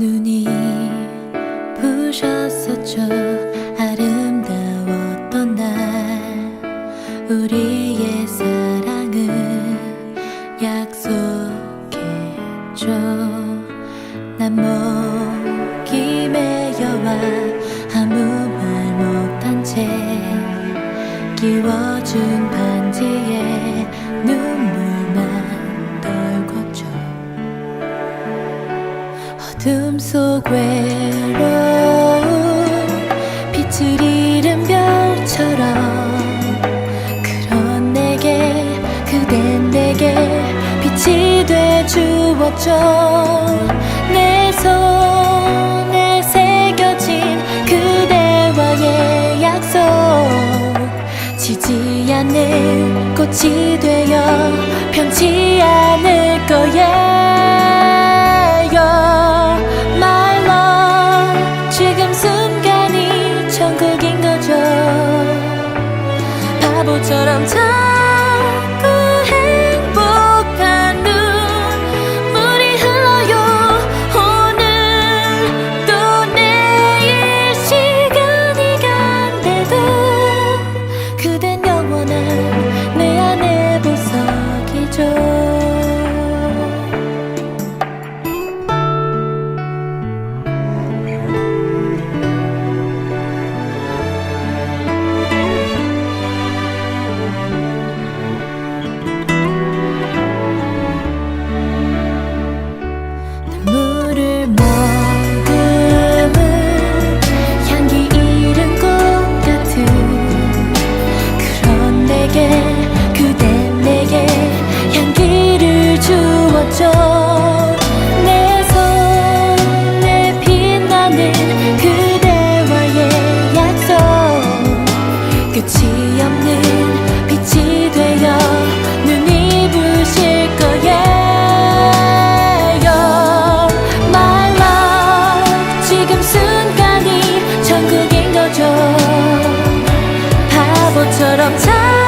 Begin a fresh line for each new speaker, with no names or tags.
눈이 부셨었죠. 아름다웠던 날. 우리의 사랑은 약속했죠. 난 목이 메여와 아무 말 못한 채 끼워준 반지에 눈 어둠 속 외로운 빛을 잃은 별처럼 그런 내게 그댄 내게 빛이 돼 주었죠. 내 손에 새겨진 그대와의 약속 지지 않는 꽃이 되어 편치 않을 거예 바보처럼 잘 것처럼 잘